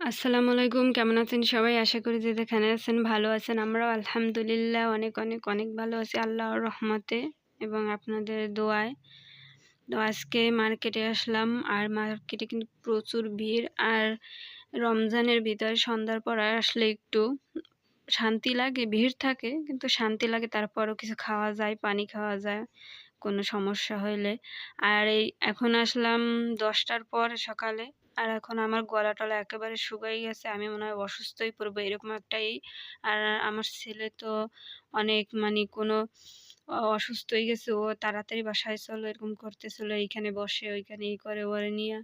আসসালামু আলাইকুম, কেমন আছেন সবাই? আশা করি যে যেখানে আছেন ভালো আছেন। আমরাও আলহামদুলিল্লাহ অনেক অনেক অনেক ভালো আছি আল্লাহর রহমতে এবং আপনাদের দোয়ায়। তো আজকে মার্কেটে আসলাম, আর মার্কেটে কিন্তু প্রচুর ভিড়। আর রমজানের ভিতরে সন্ধ্যার পর আসলে একটু শান্তি লাগে, ভিড় থাকে, কিন্তু শান্তি লাগে, তারপরও কিছু খাওয়া যায়, পানি খাওয়া যায়, কোনো সমস্যা হইলে। আর এই এখন আসলাম দশটার পর সকালে। আর এখন আমার গলা টলা একেবারে শুকাই গেছে। আমি মনে হয় অসুস্থই পড়ব, এরকম একটাই। আর আমার ছেলে তো অনেক মানে কোনো অসুস্থ হয়ে গেছে। ও তাড়াতাড়ি বাসায় চলো, এরকম করতে চলো এইখানে বসে, ওইখানে এই করে, ওরে নিয়ে।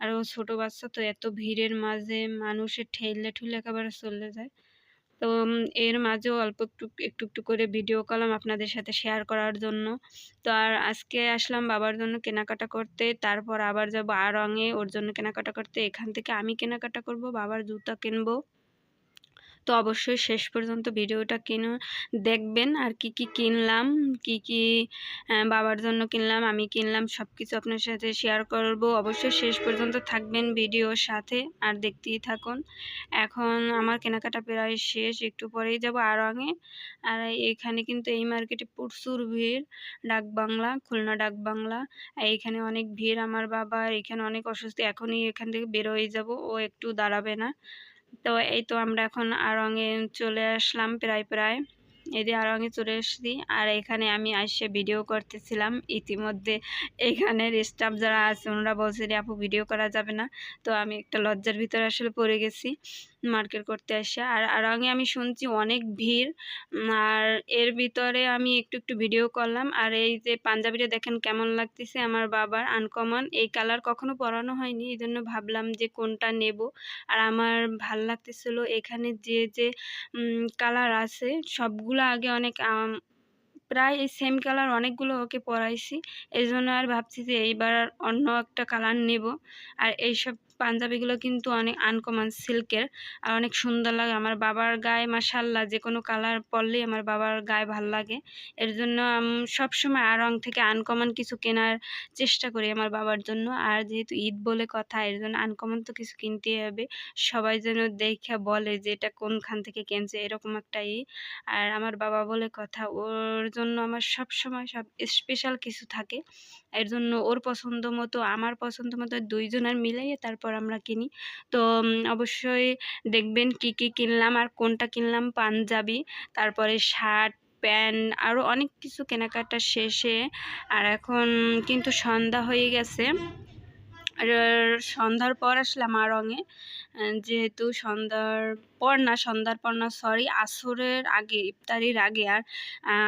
আর ও ছোটো বাচ্চা তো, এত ভিড়ের মাঝে মানুষের ঠেলে ঠুলে একেবারে চলে যায়। তো এর মাঝেও অল্প একটু একটু একটু করে ভিডিও করলাম আপনাদের সাথে শেয়ার করার জন্য। তো আর আজকে আসলাম বাবার জন্য কেনাকাটা করতে, তারপর আবার যাব রঙে ওর জন্য কেনাকাটা করতে। এখান থেকে আমি কেনাকাটা করব, বাবার জুতা কিনবো। তো অবশ্যই শেষ পর্যন্ত ভিডিওটা কিনে, দেখবেন আর কি কি কিনলাম, কি কি বাবার জন্য কিনলাম, আমি কিনলাম সব কিছু আপনার সাথে শেয়ার করব। অবশ্যই শেষ পর্যন্ত থাকবেন ভিডিওর সাথে আর দেখতেই থাকুন। এখন আমার কেনাকাটা প্রায় শেষ, একটু পরেই যাব আড়ংয়ে আর এখানে কিন্তু এই মার্কেটে প্রচুর ভিড়, ডাক বাংলা, খুলনা ডাক বাংলা। এইখানে অনেক ভিড় আমার বাবা এখানে অনেক অসুস্থ, এখনই এখান থেকে বেরোয় যাব, ও একটু দাঁড়াবে না। তো এই তো আমরা এখন আরঙে চলে আসলাম প্রায় প্রায়। যে আড়ংয়ে চলে এসেছি। আর এখানে আমি আসে ভিডিও করতেছিলাম। ইতিমধ্যে এখানের স্টাফ যারা আছে, ওনারা বলছে আপু ভিডিও করা যাবে না। তো আমি একটা লজ্জার ভিতরে আসলে পড়ে গেছি। মার্কেট করতে আসে। আর আড়ংয়ে আমি শুনছি অনেক ভিড় আর এর ভিতরে আমি একটু একটু ভিডিও করলাম। আর এই যে পাঞ্জাবিটা দেখেন কেমন লাগতেছে আমার বাবার আনকমন এই কালার কখনো পরানো হয়নি, এই জন্য ভাবলাম যে কোনটা নেব। আর আমার ভালো লাগতেছিল এখানে যে যে কালার আছে, সবগুলো আগে অনেক প্রায় এই সেম কালার অনেকগুলো ওকে পরাইছি। এই জন্য আর ভাবছি যে এইবার অন্য একটা কালার নেব। আর এইসব পাঞ্জাবিগুলো কিন্তু অনেক আনকমন সিল্কের আর অনেক সুন্দর লাগে। আমার বাবার গায়ে মাসাল্লাহ যে কোনো কালার পরলেই আমার বাবার গায়ে ভালো লাগে। এর জন্য সব সময় আড়ং থেকে আনকমন কিছু কেনার চেষ্টা করি আমার বাবার জন্য। আর যেহেতু ঈদ বলে কথা, এর জন্য আনকমন তো কিছু কিনতেই হবে। সবাই যেন দেখে বলে যে এটা কোনখান থেকে কিনছে, এরকম একটা ই। আর আমার বাবা বলে কথা, ওর জন্য আমার সব সময় সব স্পেশাল কিছু থাকে। এর জন্য ওর পছন্দ মতো, আমার পছন্দ মতো দুইজনের মিলাইয়ে তারপর আমরা কিনি। তো অবশ্যই দেখবেন কি কি কিনলাম আর কোনটা কিনলাম পাঞ্জাবি, তারপরে শার্ট, প্যান্ট আরও অনেক কিছু কেনাকাটা শেষে। আর এখন কিন্তু সন্ধ্যা হয়ে গেছে। আর সন্ধ্যার পর আসলাম আরঙে। যেহেতু সন্ধ্যার পর না, সন্ধ্যার পর না সরি আসরের আগে, ইফতারির আগে আর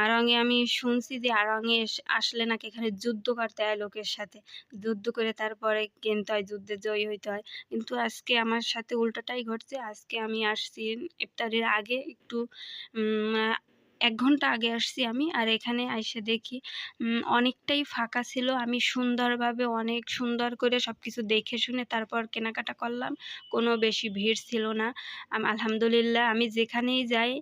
আরঙে আমি শুনছি যে আরঙে আসলে নাকি এখানে যুদ্ধ করতে হয় লোকের সাথে। যুদ্ধ করে তারপরে কিনতে হয়, যুদ্ধে জয়ী হইতে হয়। কিন্তু আজকে আমার সাথে উল্টোটাই ঘটছে। আজকে আমি আসছি ইফতারির আগে একটু এক ঘণ্টা আগে আসছি আমি। আর এখানে এসে দেখি অনেকটাই ফাঁকা ছিল। আমি সুন্দরভাবে অনেক সুন্দর করে সব কিছু দেখে শুনে তারপর কেনাকাটা করলাম। কোনো বেশি ভিড় ছিল না। আলহামদুলিল্লাহ আমি যেখানেই যাই,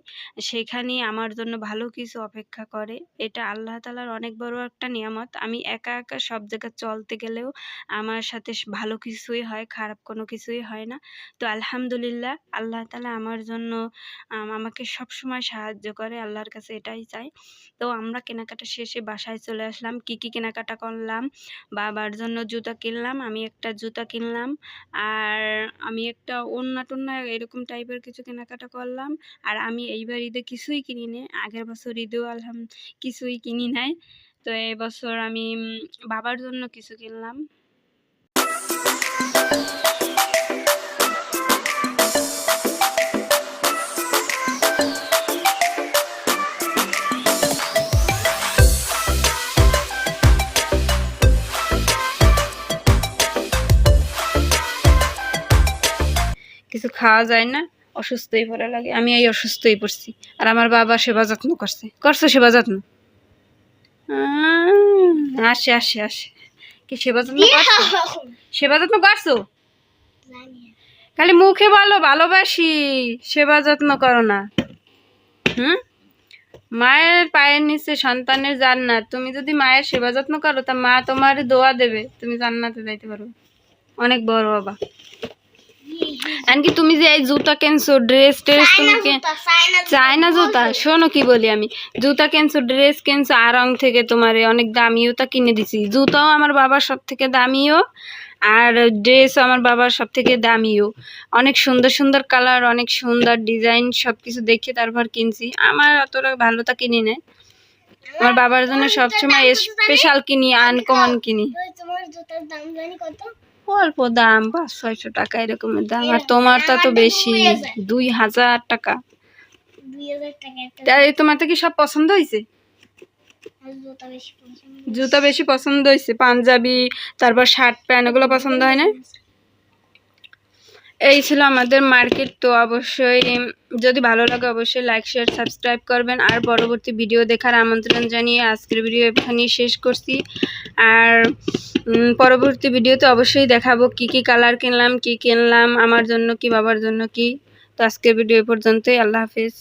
সেখানেই আমার জন্য ভালো কিছু অপেক্ষা করে। এটা আল্লাহ তালার অনেক বড় একটা নিয়ামত। আমি একা একা সব জায়গায় চলতে গেলেও আমার সাথে ভালো কিছুই হয়, খারাপ কোনো কিছুই হয় না। তো আলহামদুলিল্লাহ আল্লাহ তালা আমার জন্য আমাকে সব সময় সাহায্য করে, আল্লাহর কাছে এটাই চাই। তো আমরা কেনাকাটা শেষে বাসায় চলে আসলাম। কি কি কেনাকাটা করলাম? বাবার জন্য জুতা কিনলাম, আমি একটা জুতা কিনলাম, আর আমি একটা ওড়না টোন্না এরকম টাইপের কিছু কেনাকাটা করলাম। আর আমি এইবার ঈদে কিছুই কিনি নি আগের বছর ঈদেও আলহাম, কিছুই কিনি নাই। তো এবছর আমি বাবার জন্য কিছু কিনলাম। খাওয়া যায় না অসুস্থই পড়া লাগে। আমি এই অসুস্থই পড়ছি। আর আমার বাবা সেবা যত্ন করছে। করছ সেবা যত্ন? আসে আসে আসে। কি সেবা যত্ন করছ? সেবা যত্ন করছ? খালি মুখে বলো ভালোবাসি। সেবা যত্ন করো না। হুম? মায়ের পায়ের নিচে সন্তানের জান্নাত। তুমি যদি মায়ের সেবা যত্ন করো তা মা তোমার দোয়া দেবে। তুমি জান্নাতে যাইতে পারো অনেক বড় বাবা। এমনকি তুমি যে এই জুতা কিনছো ড্রেস ট্রেস তুমি চায়না জুতা। শোনো কি বলি আমি। জুতা কিনছো ড্রেস কিনছো আরং থেকে তোমার অনেক দামি জুতা কিনে দিছি। জুতাও আমার বাবার সব থেকে দামিও আর ড্রেস আমার বাবার সব থেকে দামিও। অনেক সুন্দর সুন্দর কালার অনেক সুন্দর ডিজাইন সব কিছু দেখে তারপর কিনছি। আমার অতটা ভালোটা কিনি না আমার বাবার জন্য সবসময় স্পেশাল কিনি আনকমন কিনি। তোমার জুতার দাম জানি কত? অল্প দাম বা ছয়শো টাকা এরকমের দাম। আর তোমারটা তো বেশি দুই হাজার টাকা। তাই তোমার তো কি সব পছন্দ হয়েছে? আর জুতা বেশি পছন্দ জুতা বেশি পছন্দ হয়েছে পাঞ্জাবি তারপর শার্ট প্যান্ট এগুলো পছন্দ হয় না? এই ছিল আমাদের মার্কেট। তো অবশ্যই যদি ভালো লাগে অবশ্যই লাইক শেয়ার সাবস্ক্রাইব করবেন। আর পরবর্তী ভিডিও দেখার আমন্ত্রণ জানিয়ে আজকের ভিডিও এখানেই শেষ করছি। আর পরবর্তী ভিডিওতে অবশ্যই দেখাবো কি কি কালার কিনলাম, কি কিনলাম, আমার জন্য কি, বাবার জন্য কি। তো আজকের ভিডিও এ পর্যন্তই। আল্লাহ হাফিজ।